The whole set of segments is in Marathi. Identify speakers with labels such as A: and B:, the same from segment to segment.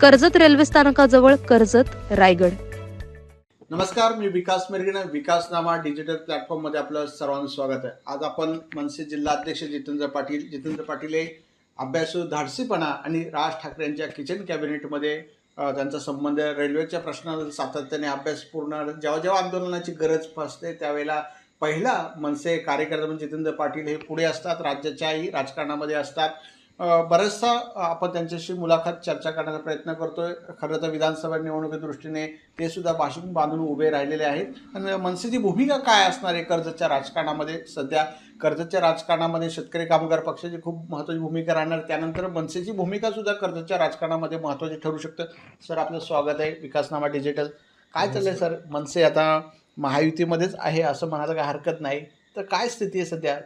A: कर्जत रेल्वे स्थानकाजवळ कर्जत रायगड.
B: नमस्कार मी विकास मेर्गीनं विकास नामा डिजिटल प्लॅटफॉर्ममध्ये आपलं सर्वांचं स्वागत आहे. आज आपण मनसे जिल्हाध्यक्ष जितेंद्र पाटील जितेंद्र पाटील हे अभ्यासू धाडसीपणा आणि राज ठाकरे यांच्या किचन कॅबिनेटमध्ये त्यांचा संबंध रेल्वेच्या प्रश्नावर सातत्याने अभ्यास पूर्ण जेव्हा जेव्हा आंदोलनाची गरज भासते त्यावेळेला पहिला मनसे कार्यकर्ता म्हणजे जितेंद्र पाटील हे पुढे असतात राज्याच्याही राजकारणामध्ये असतात. बऱ्याचसा आपण त्यांच्याशी मुलाखत चर्चा करण्याचा प्रयत्न करतोय. खरं तर विधानसभा निवडणुकी दृष्टीने ते सुद्धा भाषण बांधून उभे राहिलेले आहेत. आणि मनसेची भूमिका काय असणार आहे कर्जतच्या राजकारणामध्ये? सध्या कर्जतच्या राजकारणामध्ये शेतकरी कामगार पक्षाची खूप महत्त्वाची भूमिका राहणार. त्यानंतर मनसेची भूमिका सुद्धा कर्जतच्या राजकारणामध्ये महत्त्वाची ठरू शकतं. सर आपलं स्वागत आहे. विकासनामा डिजिटल. काय चाललंय सर? मनसे आता महायुतीमध्येच आहे असं म्हणायला काही हरकत नाही. तर काय स्थिती आहे सध्या?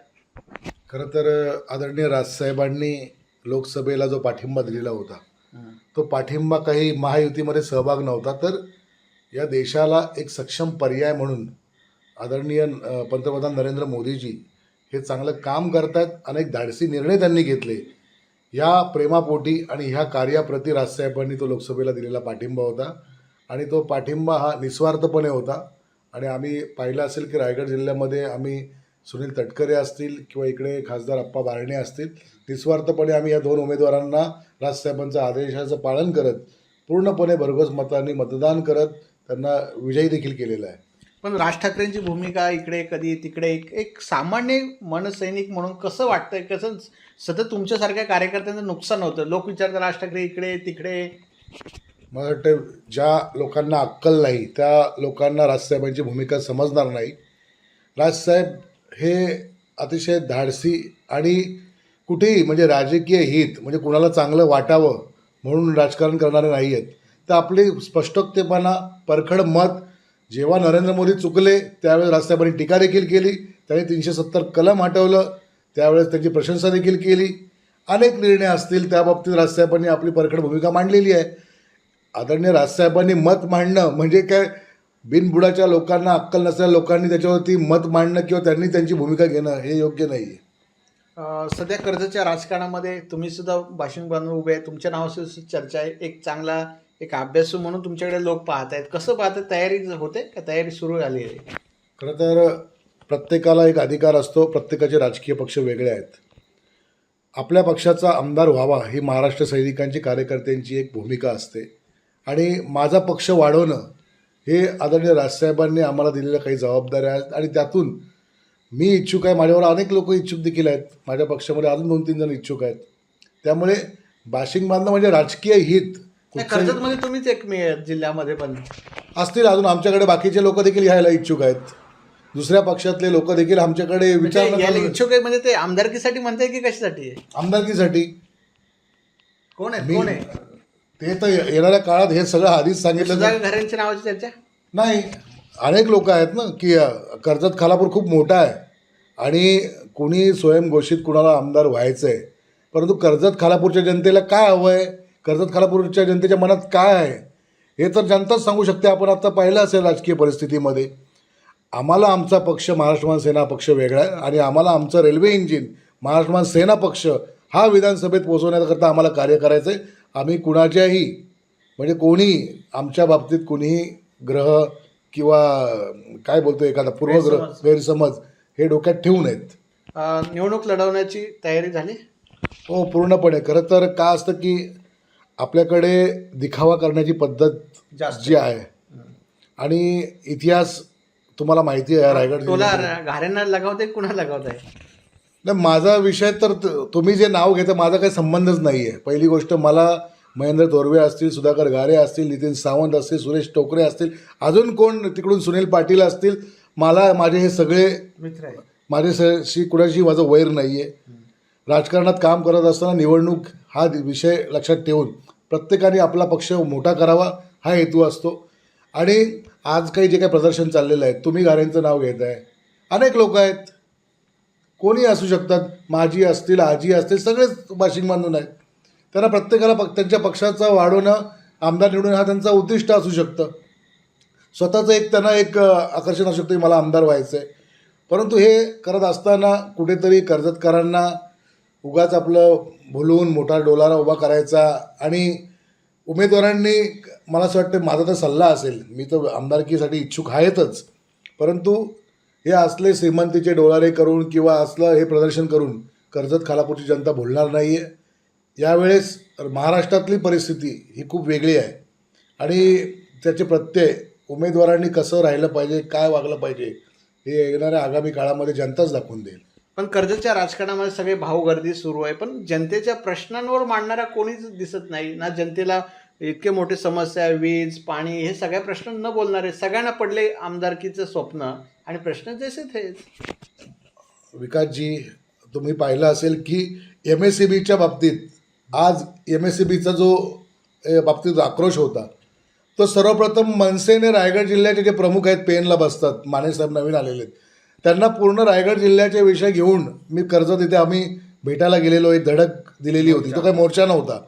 C: खरं तर आदरणीय राजसाहेबांनी लोकसभेला जो पाठिंबा दिलेला होता तो पाठिंबा काही महायुतीमध्ये सहभाग नव्हता. तर या देशाला एक सक्षम पर्याय म्हणून आदरणीय पंतप्रधान नरेंद्र मोदीजी हे चांगलं काम करतात अनेक धाडसी निर्णय त्यांनी घेतले. या प्रेमापोटी आणि ह्या कार्याप्रती राजसाहेबांनी तो लोकसभेला दिलेला पाठिंबा होता. आणि तो पाठिंबा हा निस्वार्थपणे होता. आणि आम्ही पाहिलं असेल की रायगड जिल्ह्यामध्ये आम्ही सुनील तटकरे असतील किंवा इकडे खासदार अप्पा बारणे असतील निस्वार्थपणे आम्ही या दोन उमेदवारांना राजसाहेबांच्या आदेशाचं पालन करत पूर्णपणे भरघोस मतांनी मतदान करत त्यांना विजयी देखील केलेला आहे.
B: पण राज ठाकरेंची भूमिका इकडे कधी तिकडे एक एक सामान्य मनसैनिक म्हणून कसं वाटतंय? कसं सतत तुमच्यासारख्या कार्यकर्त्यांचं नुकसान होतं? लोक विचारतात राज ठाकरे इकडे तिकडे.
C: मला वाटतं ज्या लोकांना अक्कल नाही त्या लोकांना राजसाहेबांची भूमिका समजणार नाही. राजसाहेब हे अतिशय धाडसी आणि कुठेही म्हणजे राजकीय हित म्हणजे कुणाला चांगलं वाटावं म्हणून राजकारण करणारे नाही आहेत तर आपली स्पष्टोक्तेपणा परखड मत जेव्हा नरेंद्र मोदी चुकले त्यावेळेस राजसाहेबांनी टीका देखील केली त्यांनी तीनशे सत्तर कलम हटवलं त्यावेळेस त्यांची प्रशंसा देखील केली. अनेक निर्णय असतील त्याबाबतीत राजसाहेबांनी आपली परखड भूमिका मांडलेली आहे. आदरणीय राजसाहेबांनी मत मांडणं म्हणजे काय? बिनबुडाच्या लोकांना अक्कल नसलेल्या लोकांनी त्याच्यावरती मत मांडणं किंवा त्यांनी त्यांची भूमिका घेणं हे योग्य नाही आहे
B: सध्या कर्जच्या राजकारणामध्ये तुम्ही सुद्धा भाषण बांधून उभे आहे. तुमच्या सुद्धा चर्चा आहे. एक चांगला एक अभ्यासू म्हणून तुमच्याकडे लोक पाहत आहेत. कसं पाहतात तयारी होते का? तयारी सुरू झाली आहे?
C: खरं तर प्रत्येकाला एक अधिकार असतो. प्रत्येकाचे राजकीय पक्ष वेगळे आहेत. आपल्या पक्षाचा आमदार व्हावा ही महाराष्ट्र सैनिकांची कार्यकर्त्यांची एक भूमिका असते. आणि माझा पक्ष वाढवणं हे आदरणीय राजसाहेबांनी आम्हाला दिलेल्या काही जबाबदाऱ्या आहेत आणि त्यातून मी इच्छुक आहे. माझ्यावर अनेक लोक इच्छुक देखील आहेत. माझ्या पक्षामध्ये अजून दोन तीन जण इच्छुक आहेत. त्यामुळे बाशिंग बांधणं म्हणजे राजकीय हित.
B: कर्जतमध्ये तुम्हीच एक मे जिल्ह्यामध्ये पण.
C: असतील अजून. आमच्याकडे बाकीचे लोक देखील यायला इच्छुक आहेत. दुसऱ्या पक्षातले लोक देखील आमच्याकडे विचार
B: म्हणजे यायला इच्छुक आहे म्हणजे ते आमदारकीसाठी म्हणताय की कशासाठी?
C: आमदारकीसाठी.
B: कोण आहे? कोण आहे?
C: ते तर येणाऱ्या काळात हे सगळं आधीच सांगितलं
B: घरांच्या नावाची चर्चा
C: नाही अनेक लोक आहेत ना की कर्जत खालापूर खूप मोठा आहे. आणि कोणी स्वयंघोषित कुणाला आमदार व्हायचं आहे परंतु कर्जत खालापूरच्या जनतेला काय हवं आहे? कर्जत खालापूरच्या जनतेच्या मनात काय आहे? हे तर जनताच सांगू शकते आपण आता पाहिलं असेल राजकीय परिस्थितीमध्ये. आम्हाला आमचा पक्ष महाराष्ट्रमान सेना पक्ष वेगळा आहे आणि आम्हाला आमचं रेल्वे इंजिन महाराष्ट्रमान सेना पक्ष हा विधानसभेत पोहोचवण्याकरता आम्हाला कार्य करायचं आहे आम्ही कुणाच्याही म्हणजे कोणी आमच्या बाबतीत कुणीही ग्रह किंवा काय बोलतो एखादा पूर्वग्रह
B: गैरसमज.
C: हे डोक्यात ठेवू नयेत
B: निवडणूक लढवण्याची तयारी झाली
C: हो पूर्णपणे खरं तर का असतं की आपल्याकडे दिखावा करण्याची पद्धत
B: जास्त.
C: जी आहे आणि इतिहास तुम्हाला माहिती आहे रायगड
B: टोला. घाऱ्यांना लगावते कुणा लगावताय
C: नाही माझा विषय तर तुम्ही जे नाव घेता माझा काही संबंधच नाही आहे पहिली गोष्ट मला महेंद्र तोरवे असतील सुधाकर गारे असतील नितीन सावंत असतील सुरेश टोकरे असतील अजून कोण तिकडून सुनील पाटील असतील मला माझे हे सगळे
B: मित्र आहे
C: माझ्याशी कुणाशी माझं वैर नाही आहे राजकारणात काम करत असताना निवडणूक हा विषय लक्षात ठेवून प्रत्येकाने आपला पक्ष मोठा करावा हा हेतू असतो. आणि आज काही जे काही प्रदर्शन चाललेलं आहे तुम्ही गाऱ्यांचं नाव घेत आहे अनेक लोक आहेत. कोणी असू शकतात. माझी असतील आजी असतील सगळेच वाशिंग बांधून आहेत. त्यांना प्रत्येकाला पक त्यांच्या पक्षाचं वाढवणं आमदार निवडून हा त्यांचा उद्दिष्ट असू शकतं. स्वतःचं एक त्यांना एक आकर्षण असू शकतं की मला आमदार व्हायचं आहे. परंतु हे करत असताना कुठेतरी कर्जतकरांना उगाच आपलं भुलवून मोठा डोलारा उभा करायचा आणि उमेदवारांनी मला असं वाटतं माझा तर सल्ला असेल. मी तर आमदारकीसाठी इच्छुक आहेतच. परंतु हे असले श्रीमंतीचे डोलारे करून किंवा असलं हे प्रदर्शन करून कर्जत खालापूरची जनता बोलणार नाही आहे यावेळेस महाराष्ट्रातली परिस्थिती ही खूप वेगळी आहे. आणि त्याचे प्रत्यय उमेदवारांनी कसं राहिलं पाहिजे काय वागलं पाहिजे हे येणाऱ्या आगामी काळामध्ये जनताच दाखवून देईल.
B: पण कर्जतच्या राजकारणामध्ये सगळे भावगर्दी सुरू आहे. पण जनतेच्या प्रश्नांवर मांडणारा कोणीच दिसत नाही. ना जनतेला इतके मोठे समस्या आहे वीज पाणी हे सगळ्या प्रश्न न बोलणारे सगळ्यांना पडले आमदारकीचं स्वप्न आणि प्रश्न जसे तेच
C: विकासजी तुम्ही पाहिलं असेल की एम एस सी बीच्या बाबतीत आज एम एस सी बीचा जो बाबतीत आक्रोश होता तो सर्वप्रथम मनसेने रायगड जिल्ह्याचे जे प्रमुख आहेत पेनला बसतात मानेसाहेब नवीन आलेले आहेत. त्यांना पूर्ण रायगड जिल्ह्याचे विषय घेऊन मी कर्ज तिथे आम्ही भेटायला गेलेलो एक धडक दिलेली होती. तो काही मोर्चा नव्हता.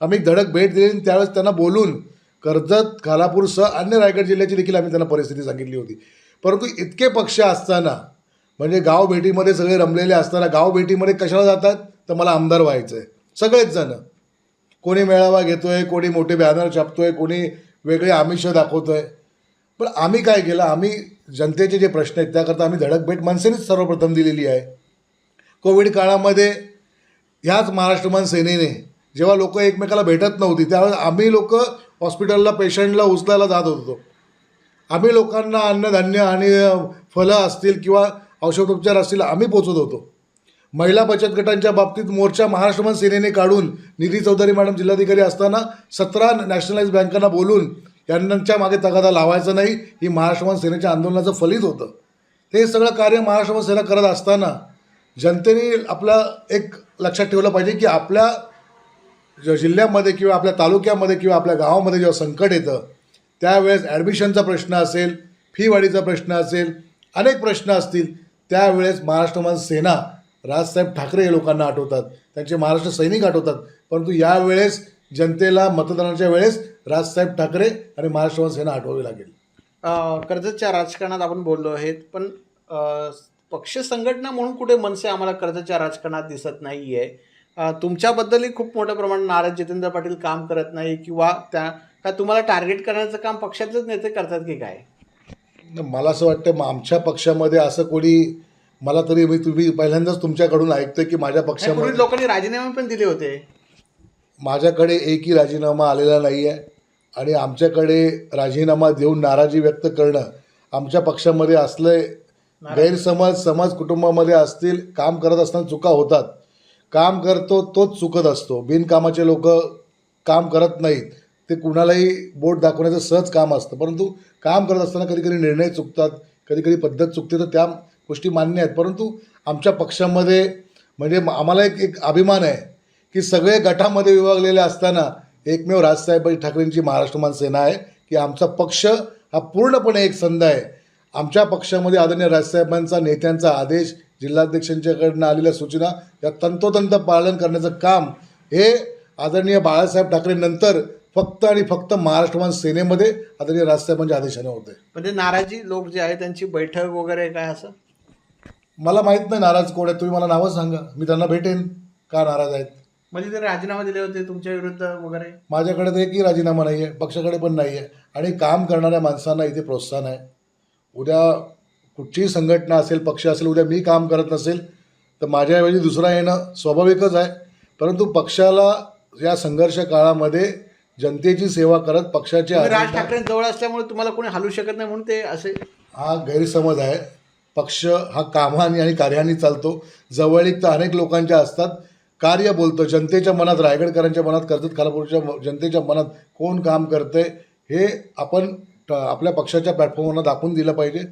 C: आम्ही धडक भेट दिली आणि त्यावेळेस त्यांना बोलून कर्जत खालापूरसह अन्य रायगड जिल्ह्याची देखील आम्ही त्यांना परिस्थिती सांगितली होती. परंतु इतके पक्ष असताना म्हणजे गाव भेटीमध्ये सगळे रमलेले असताना गाव भेटीमध्ये कशाला जातात? तर मला आमदार व्हायचं आहे सगळेच जण. कोणी मेळावा घेतोय कोणी मोठे बॅनर छापतोय कोणी वेगळे आमिष दाखवतोय. पण आम्ही काय केलं? आम्ही जनतेचे जे प्रश्न आहेत त्याकरता आम्ही धडक भेट मनसेनेच सर्वप्रथम दिलेली आहे. कोविड काळामध्ये ह्याच महाराष्ट्रमान सेनेने जेव्हा लोक एकमेकाला भेटत नव्हती त्यावेळेस आम्ही लोक हॉस्पिटलला पेशंटला उचलायला जात होतो. आम्ही लोकांना अन्नधान्य आणि फळं फलं असतील किंवा औषधोपचार असतील आम्ही पोचत होतो. महिला बचत गटांच्या बाबतीत मोर्चा महाराष्ट्रमान सेनेने काढून निधी चौधरी मॅडम जिल्हाधिकारी असताना सतरा नॅशनलाइज बँकांना बोलून यांच्या मागे तगादा लावायचा नाही ही महाराष्ट्रमान सेनेच्या आंदोलनाचं फलित होतं. हे सगळं कार्य महाराष्ट्रमान सेना करत असताना जनतेने आपलं एक लक्षात ठेवलं पाहिजे की आपल्या जिल्ह्यामध्ये किंवा आपल्या तालुक्यामध्ये किंवा आपल्या गावामध्ये जेव्हा संकट येतं त्यावेळेस ॲडमिशनचा प्रश्न असेल फी वाढीचा प्रश्न असेल अनेक प्रश्न असतील त्यावेळेस महाराष्ट्रमान सेना राजसाहेब ठाकरे हे लोकांना आठवतात. त्यांचे महाराष्ट्र सैनिक आठवतात. परंतु यावेळेस जनतेला मतदानाच्या वेळेस राजसाहेब ठाकरे आणि महाराष्ट्रमान सेना आठवावी लागेल.
B: कर्जतच्या राजकारणात आपण बोललो आहेत पण पक्ष संघटना म्हणून कुठे मनसे आम्हाला कर्जतच्या राजकारणात दिसत नाही आहे तुमच्याबद्दलही खूप मोठ्या प्रमाणात नाराज जितेंद्र पाटील काम करत नाही किंवा त्या का तुम्हाला टार्गेट करण्याचं काम पक्षातलेच नेते करतात की काय?
C: मला असं वाटतं मग आमच्या पक्षामध्ये असं कोणी मला तरी मी तुम्ही पहिल्यांदाच तुमच्याकडून ऐकतोय की माझ्या पक्षामध्ये
B: लोकांनी राजीनामे पण दिले होते.
C: माझ्याकडे एकही राजीनामा आलेला नाही आहे आणि आमच्याकडे राजीनामा देऊन नाराजी व्यक्त करणं आमच्या पक्षामध्ये असले गैरसमज समज कुटुंबामध्ये असतील काम करत असताना चुका होतात. काम करतो तोच चुकत असतो. बिनकामाचे लोक काम करत नाहीत. ते कुणालाही बोट दाखवण्याचं सहज काम असतं. परंतु काम करत असताना कधी कधी निर्णय चुकतात कधी कधी पद्धत चुकते तर त्या गोष्टी मान्य आहेत. परंतु आमच्या पक्षामध्ये म्हणजे आम्हाला एक एक अभिमान आहे की सगळे गटामध्ये विभागलेले असताना एकमेव राजसाहेब ठाकरेंची महाराष्ट्रमान सेना आहे की आमचा पक्ष हा पूर्णपणे एक संध आहे. आमच्या पक्षामध्ये आदरणीय राजसाहेबांचा नेत्यांचा आदेश जिल्हाध्यक्षांच्याकडनं आलेल्या सूचना या तंतोतंत पालन करण्याचं काम हे आदरणीय बाळासाहेब ठाकरे नंतर फक्त आणि फक्त महाराष्ट्रमान सेनेमध्ये आदरणीय राजसाहेबांच्या आदेशाने होते
B: म्हणजे नाराजी लोक जे आहे त्यांची बैठक वगैरे काय असं?
C: मला माहीत नाही नाराज कोण आहे तुम्ही मला नावं सांगा. मी त्यांना भेटेन. का नाराज आहेत?
B: म्हणजे ते राजीनामा दिले होते तुमच्या विरुद्ध वगैरे?
C: माझ्याकडे तर एकही राजीनामा नाही आहे पक्षाकडे पण नाही आहे आणि काम करणाऱ्या माणसांना इथे प्रोत्साहन आहे. उद्या कुठचीही संघटना असेल पक्ष असेल उद्या मी काम करत नसेल तर माझ्याऐवजी दुसरा येणं स्वाभाविकच आहे. परंतु पक्षाला या संघर्ष काळामध्ये जनतेची सेवा करत पक्षाचे
B: राज ठाकरेंजवळ असल्यामुळे तुम्हाला कोणी हलू शकत नाही म्हणून ते असे
C: हा गैरसमज आहे. पक्ष हा कामाने आणि कार्याने चालतो. जवळीक तर अनेक लोकांच्या असतात. कार्य बोलतं. जनतेच्या मनात रायगडकरांच्या मनात कर्जत खालापूरच्या जनतेच्या मनात कोण काम करतंय हे आपण आपल्या पक्षाच्या प्लॅटफॉर्मवरनं दाखवून दिलं पाहिजे.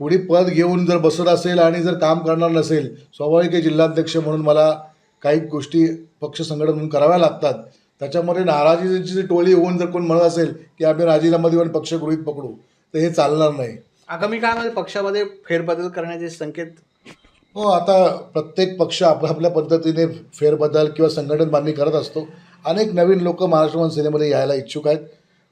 C: कुणी पद घेऊन जर बसत असेल आणि जर काम करणार नसेल स्वाभाविक आहे जिल्हाध्यक्ष म्हणून मला काही गोष्टी पक्ष संघटन म्हणून कराव्या लागतात. त्याच्यामध्ये नाराजीची जी टोळी होऊन जर कोण म्हणत असेल की आम्ही राजीनामा देऊन पक्ष गृहीत पकडू तर हे चालणार नाही.
B: आगामी काळामध्ये पक्षामध्ये फेरबदल करण्याचे संकेत?
C: हो आता प्रत्येक पक्ष आपापल्या पद्धतीने फेरबदल किंवा संघटन बांधणी करत असतो. अनेक नवीन लोक महाराष्ट्र सेनेमध्ये यायला इच्छुक आहेत.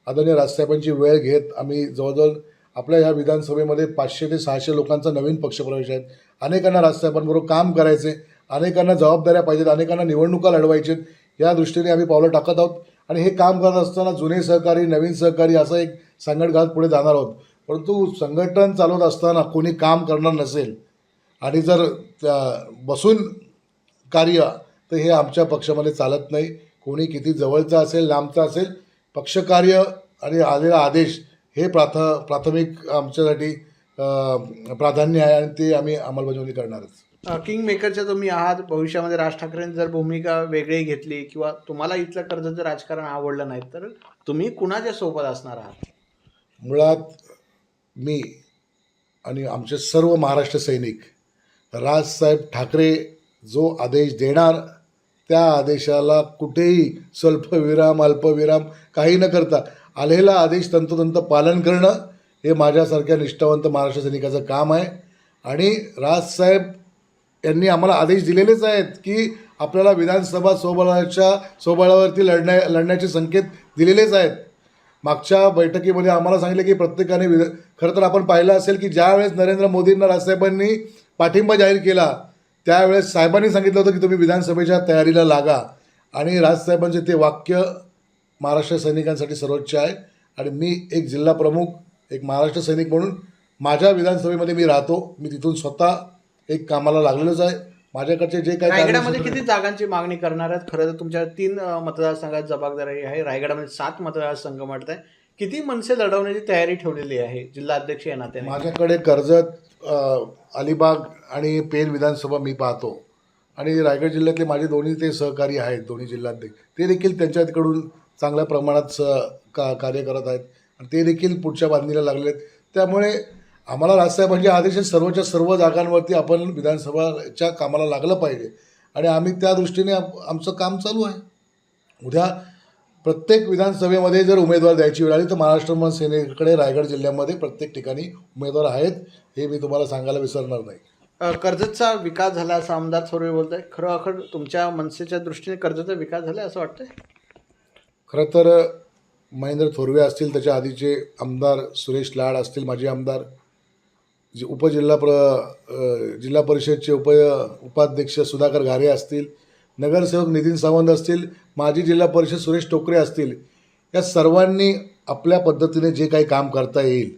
C: आदरणीय राजसाहेबांची वेळ घेत आम्ही जवळजवळ आपल्या ह्या विधानसभेमध्ये पाचशे ते सहाशे लोकांचा नवीन पक्षप्रवेश आहेत अनेकांना राजसाहेबांबरोबर काम करायचे अनेकांना जबाबदाऱ्या पाहिजेत अनेकांना निवडणुका लढवायचे या दृष्टीने आम्ही पावलं टाकत आहोत आणि हे काम करत असताना जुने सहकारी नवीन सहकारी असं एक संघट घालत पुढे जाणार आहोत. परंतु संघटन चालवत असताना कोणी काम करणार नसेल आणि जर त्या बसून कार्य तर हे आमच्या पक्षामध्ये चालत नाही. कोणी किती जवळचा असेल लांबचा असेल पक्षकार्य आणि आलेला आदेश हे प्राथ प्राथमिक आमच्यासाठी प्राधान्य आहे आणि ते आम्ही अंमलबजावणी करणारच.
B: किंग मेकरच्या तुम्ही आहात भविष्यामध्ये राज ठाकरेंनी जर भूमिका वेगळी घेतली किंवा तुम्हाला इथलं कर्जाचं राजकारण आवडलं नाही तर तुम्ही कुणाच्या सोबत असणार आहात?
C: मुळात मी आणि आमचे सर्व महाराष्ट्र सैनिक राजसाहेब ठाकरे जो आदेश देणार त्या आदेशाला कुठेही स्वल्पविराम अल्पविराम काही न करता आलेला आदेश तंतोतंत पालन करणं हे माझ्यासारख्या निष्ठावंत महाराष्ट्र सैनिकाचं काम आहे. आणि राजसाहेब यांनी आम्हाला आदेश दिलेलेच आहेत की आपल्याला विधानसभा स्वबळाच्या स्वबळावरती लढण्या लढण्याचे संकेत दिलेलेच आहेत. मागच्या बैठकीमध्ये आम्हाला सांगितले की प्रत्येकाने विध खरं तर आपण पाहिलं असेल की ज्यावेळेस नरेंद्र मोदींना राजसाहेबांनी पाठिंबा जाहीर केला त्यावेळेस साहेबांनी सांगितलं होतं की तुम्ही विधानसभेच्या तयारीला लागा. आणि राजसाहेबांचे ते वाक्य महाराष्ट्र सैनिकांसाठी सर्वोच्च आहे. आणि मी एक जिल्हा प्रमुख एक महाराष्ट्र सैनिक म्हणून माझ्या विधानसभेमध्ये मी राहतो. मी तिथून स्वतः एक कामाला लागलेलोच आहे. माझ्याकडचे जे काही
B: रायगडामध्ये किती जागांची मागणी करणार आहेत? खरं तर तुमच्या तीन मतदारसंघात जबाबदारी आहे. रायगडामध्ये सात मतदारसंघ म्हणत आहे किती मनसे लढवण्याची तयारी ठेवलेली आहे? जिल्हा अध्यक्ष या नात्याने.
C: माझ्याकडे कर्जत अलिबाग आणि पेन विधानसभा मी पाहतो. आणि रायगड जिल्ह्यातले माझे दोन्ही ते सहकारी आहेत दोन्ही जिल्हाध्यक्ष. ते देखील त्यांच्याकडून चांगल्या प्रमाणात स का कार्य करत आहेत. आणि ते देखील पुढच्या बांधणीला लागले आहेत त्यामुळे आम्हाला राजसाहेबांच्या म्हणजे आदेश सर्वच्या सर्व जागांवरती आपण विधानसभाच्या कामाला लागलं पाहिजे. आणि आम्ही त्या दृष्टीने आमचं काम चालू आहे. उद्या प्रत्येक विधानसभेमध्ये जर उमेदवार द्यायची वेळ आली तर महाराष्ट्र सेनेकडे रायगड जिल्ह्यामध्ये प्रत्येक ठिकाणी उमेदवार आहेत हे मी तुम्हाला सांगायला विसरणार नाही.
B: कर्जतचा विकास झाला असं आमदार थोरवे बोलत आहे खरं तुमच्या मनसेच्या दृष्टीने कर्जतचा विकास झाला असं वाटतंय?
C: खरं तर महेंद्र थोरवे असतील त्याच्या आधीचे आमदार सुरेश लाड असतील माजी आमदार जे उपजिल्हा प्र जिल्हा परिषदचे उप उपाध्यक्ष सुधाकर घारे असतील नगरसेवक नितीन सावंत असतील माजी जिल्हा परिषद सुरेश टोकरे असतील या सर्वांनी आपल्या पद्धतीने जे काही काम करता येईल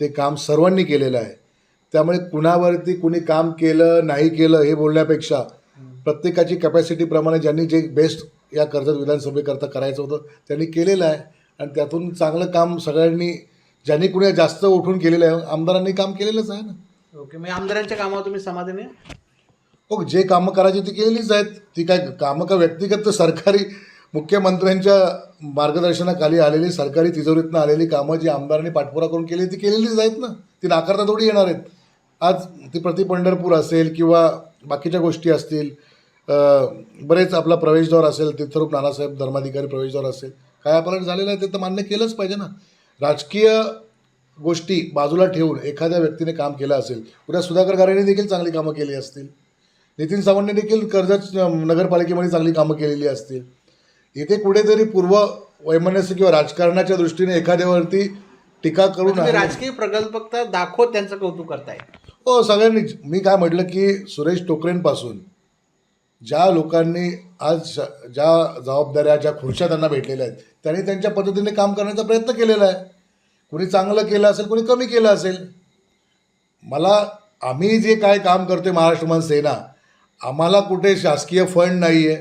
C: ते काम सर्वांनी केलेलं आहे. त्यामुळे कुणावरती कुणी काम केलं नाही केलं हे बोलण्यापेक्षा प्रत्येकाची कॅपॅसिटीप्रमाणे ज्यांनी जे बेस्ट या कर्जत विधानसभेकरता करायचं होतं त्यांनी केलेलं आहे. आणि त्यातून चांगलं काम सगळ्यांनी ज्यांनी कुणी जास्त उठून केलेलं आहे आमदारांनी काम केलेलंच आहे ना.
B: ओके मग आमदारांच्या कामावर तुम्ही समाधानी?
C: हो जे कामं करायची ती केलेलीच आहेत. ती काय कामं का व्यक्तिगत तर सरकारी मुख्यमंत्र्यांच्या मार्गदर्शनाखाली आलेली सरकारी तिजोरीतनं आलेली कामं जी आमदारांनी पाठपुरा करून केली ती केलेलीच आहेत ना. ती नाकारता थोडी येणार आहेत. आज ती प्रति पंढरपूर असेल किंवा बाकीच्या गोष्टी असतील बरेच आपला प्रवेशद्वार असेल तीर्थरूप नानासाहेब धर्माधिकारी प्रवेशद्वार असेल काय आपल्याला झालेलं आहे ते तर मान्य केलंच पाहिजे ना. राजकीय गोष्टी बाजूला ठेवून एखाद्या व्यक्तीने काम केलं असेल उद्या सुधाकर गारेंनी देखील चांगली कामं केली असतील. नितीन सावंतने देखील कर्जत नगरपालिकेमध्ये चांगली कामं केलेली असतील. इथे कुठेतरी पूर्व वैमनस्य किंवा राजकारणाच्या दृष्टीने एखाद्यावरती टीका करून.
B: राजकीय प्रगल्भता दाखवत त्यांचं कौतुक करताय.
C: हो सगळ्यांनीच. मी काय म्हटलं की सुरेश टोकरेंपासून ज्या लोकांनी आज ज्या जबाबदाऱ्या ज्या खुर्च्या त्यांना भेटलेल्या आहेत त्यांनी त्यांच्या पद्धतीने काम करण्याचा प्रयत्न केलेला आहे. कुणी चांगलं केलं असेल कुणी कमी केलं असेल. मला आम्ही जे काय काम करतोय महाराष्ट्र मन सेना आम्हाला कुठे शासकीय फंड नाही आहे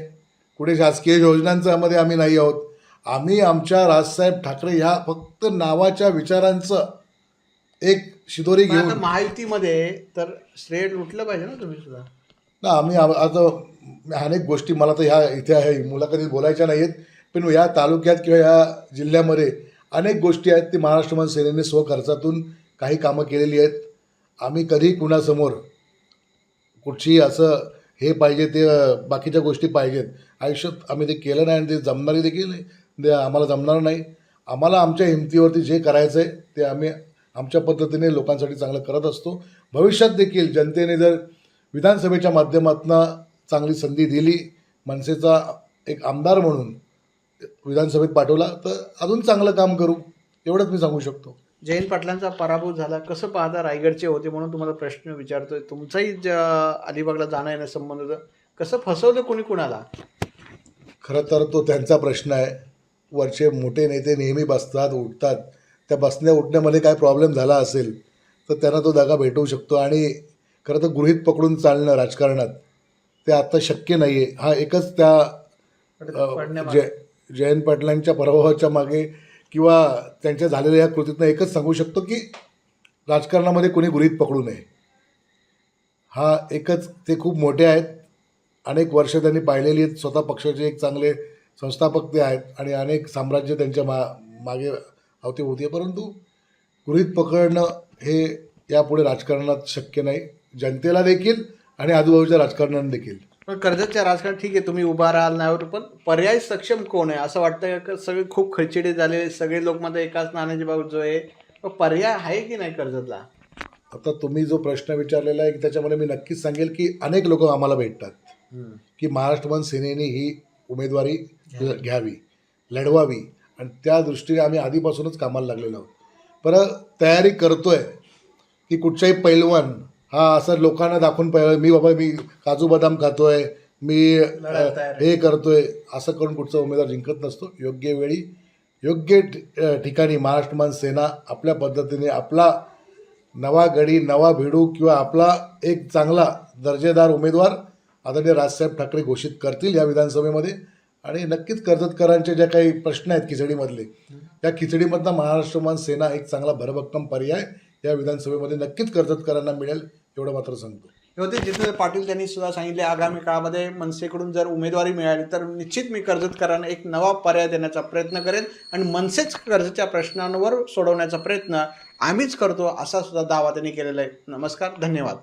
C: कुठे शासकीय योजनांच्यामध्ये आम्ही नाही आहोत. आम्ही आमच्या राजसाहेब ठाकरे ह्या फक्त नावाच्या विचारांचं एक शिदोरी घेऊन
B: महायुतीमध्ये तर श्रेय लुटलं पाहिजे ना तुम्ही सुद्धा.
C: ना आम्ही आता अनेक गोष्टी मला तर ह्या इथे आहे मुलाखतीत बोलायच्या नाही आहेत पण या तालुक्यात किंवा या जिल्ह्यामध्ये अनेक गोष्टी आहेत ती महाराष्ट्र मन सेनेने स्वखर्चातून काही कामं केलेली आहेत. आम्ही कधी कुणासमोर कुठची असं हे पाहिजे ते बाकीच्या गोष्टी पाहिजेत. आयुष्यात आम्ही ते केलं नाही आणि ते जमणारी देखील ते आम्हाला जमणार नाही. आम्हाला आमच्या हिमतीवरती जे करायचं आहे ते आम्ही आमच्या पद्धतीने लोकांसाठी चांगलं करत असतो. भविष्यात देखील जनतेने जर विधानसभेच्या माध्यमातून चांगली संधी दिली मनसेचा एक आमदार म्हणून विधानसभेत पाठवला तर अजून चांगलं काम करू एवढंच मी सांगू शकतो.
B: जयंत पाटलांचा पराभव झाला. कसं पाहता रायगडचे होते म्हणून तुम्हाला प्रश्न विचारतोय. तुमचाही अलिबागला जाणं येणं संबंध होतं. कसं फसवलं कोणी कुणाला?
C: खरं तर तो त्यांचा प्रश्न आहे. वरचे मोठे नेते नेहमी बसतात उठतात. त्या बसण्या उठण्यामध्ये काय प्रॉब्लेम झाला असेल तर त्यांना तो दगा भेटवू शकतो. आणि खरं तर गृहीत पकडून चालणं राजकारणात ते आता शक्य नाही आहे हा एकच त्या. जय जयंत पाटलांच्या पराभवाच्या मागे किंवा त्यांच्या झालेल्या या कृतीतनं एकच सांगू शकतो की राजकारणामध्ये कोणी गृहीत पकडू नये. हा एकच ते खूप मोठे आहेत. अनेक वर्ष त्यांनी पाहिलेली आहेत. स्वतः पक्षाचे एक चांगले संस्थापक ते आहेत आणि अनेक साम्राज्य त्यांच्या मा मागे अवतीभोवती आहे. परंतु गृहीत पकडणं हे यापुढे राजकारणात शक्य नाही. जनतेला देखील आणि आजूबाजूच्या राजकारण्यांना देखील.
B: पण कर्जतच्या राजकारण ठीक आहे तुम्ही उभा राहाल नाही पण पर्याय सक्षम कोण आहे? असं वाटतं का? सगळे खूप खडचिडे झाले सगळे लोक मध्ये एकाच नाण्याची बाजू आहे पण पर्याय आहे की नाही कर्जतला?
C: आता तुम्ही जो प्रश्न विचारलेला आहे की त्याच्यामध्ये मी नक्कीच सांगेल की अनेक लोक आम्हाला भेटतात. की महाराष्ट्र वन सेनेने ही उमेदवारी घ्यावी लढवावी आणि त्या दृष्टीने आम्ही आधीपासूनच कामाला लागलेलो आहोत. पर तयारी करतोय की कुठच्याही पैलवान हा असं लोकांना दाखवून पाहिजे मी बाबा मी काजू बदाम खातोय मी
B: लढायला तयार आहे.
C: हे करतोय असं करून कुठचा उमेदवार जिंकत नसतो. योग्य वेळी योग्य ठिकाणी महाराष्ट्र मान सेना आपल्या पद्धतीने आपला नवा गडी नवा भिडू किंवा आपला एक चांगला दर्जेदार उमेदवार आदरणीय राजसाहेब ठाकरे घोषित करतील या विधानसभेमध्ये. आणि नक्कीच कर्जतकरांचे जे काही प्रश्न आहेत खिचडीमधले त्या खिचडीमधनं महाराष्ट्र मान सेना एक चांगला भरभक्कम पर्याय या विधानसभेमध्ये नक्कीच कर्जतकरांना मिळेल. एवढं मात्र सांगतो.
B: हे होते जितेंद्र पाटील त्यांनी सुद्धा सांगितले आगामी काळामध्ये मनसेकडून जर उमेदवारी मिळाली तर निश्चित मी कर्जतकरांना एक नवा पर्याय देण्याचा प्रयत्न करेन आणि मनसेच कर्जच्या प्रश्नांवर सोडवण्याचा प्रयत्न आम्हीच करतो असा सुद्धा दावा त्यांनी केलेला आहे. नमस्कार धन्यवाद.